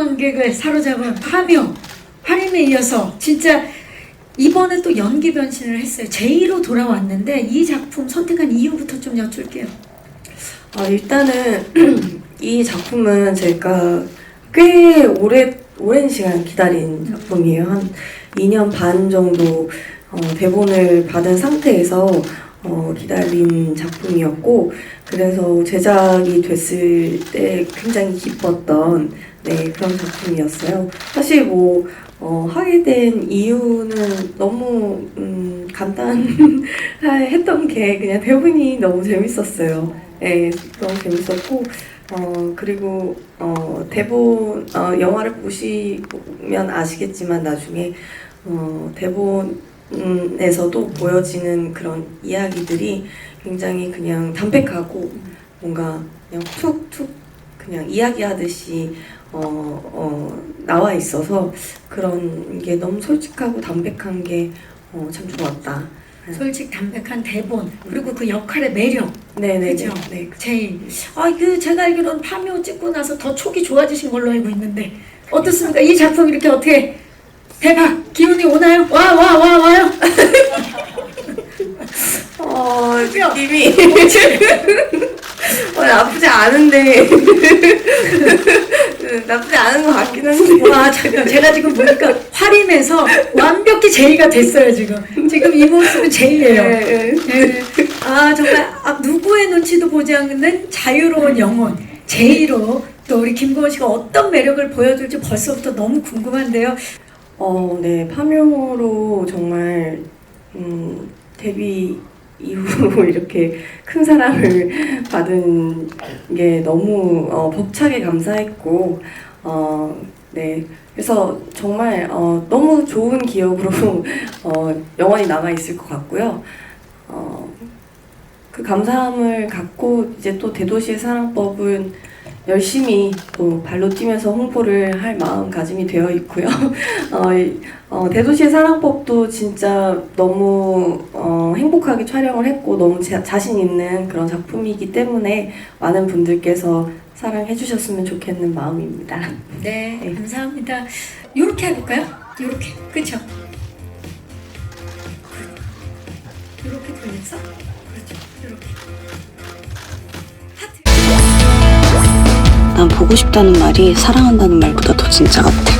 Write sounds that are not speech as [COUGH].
관객을 사로잡은 파묘 화림에 이어서 진짜 이번에 또 연기 변신을 했어요. 제2로 돌아왔는데 이 작품 선택한 이유부터 좀 여쭐게요. 아, 일단은 [CLEARS THROAT] 이 작품은 제가 꽤 오래, 오랜 시간 기다린 작품이에요. 한 2년 반 정도 어, 대본을 받은 상태에서 어, 기다린 작품이었고, 그래서 제작이 됐을 때 굉장히 기뻤던 네, 그런 작품이었어요. 사실 뭐, 어, 하게 된 이유는 너무 음, 간단했던 [LAUGHS] 게 그냥 대본이 너무 재밌었어요. 네, 너무 재밌었고, 어, 그리고, 어, 대본, 어, 영화를 보시면 아시겠지만 나중에, 어, 대본에서도 보여지는 그런 이야기들이 굉장히 그냥 담백하고, 뭔가 그냥 툭툭 그냥 이야기하듯이, 어, 어, 나와 있어서 그런 게 너무 솔직하고 담백한 게, 어, 참 좋았다. 솔직 담백한 대본 그리고 그 역할의 매력 네네. 그죠? 네. 제일 아그 제가 알기로는 파묘 찍고 나서 더 촉이 좋아지신 걸로 알고 있는데 어떻습니까? 이 작품 이렇게 어떻게 대박 기운이 오나요? 와 와 와 와 요? [LAUGHS] 어, [LAUGHS] 뼈. 느낌이 [LAUGHS] 어, 나쁘지 않은데 [LAUGHS] 나쁘지 않은 것 같긴 한데 와 잠깐 제가 지금 보니까 화림에서 완벽히 제이가 됐어요 지금 지금 이 모습은 제이예요. 네, 네. 네. 아 정말 아, 누구의 눈치도 보지 않는 자유로운 영혼 제이로 또 우리 김고은 씨가 어떤 매력을 보여줄지 벌써부터 너무 궁금한데요. 어, 네 파묘로 정말 음, 데뷔 이후로 [LAUGHS] 이렇게 큰 사랑을 받은 게 너무 어, 벅차게 감사했고 어, 네 그래서 정말 어, 너무 좋은 기억으로 [LAUGHS] 어, 영원히 남아 있을 것 같고요. 어, 그 감사함을 갖고 이제 또 대도시의 사랑법은 열심히 또 발로 뛰면서 홍보를 할 마음가짐이 되어 있고요. [LAUGHS] 어, 이- 어, 대도시의 사랑법도 진짜 너무 어, 행복하게 촬영을 했고 너무 자, 자신 있는 그런 작품이기 때문에 많은 분들께서 사랑해 주셨으면 좋겠는 마음입니다. [LAUGHS] 네, 네. 감사합니다. 이렇게 해볼까요? 이렇게, 그렇죠? 이렇게 돌려서, 그렇죠? 이렇게. 난 보고 싶다는 말이 사랑한다는 말보다 더 진짜 같아.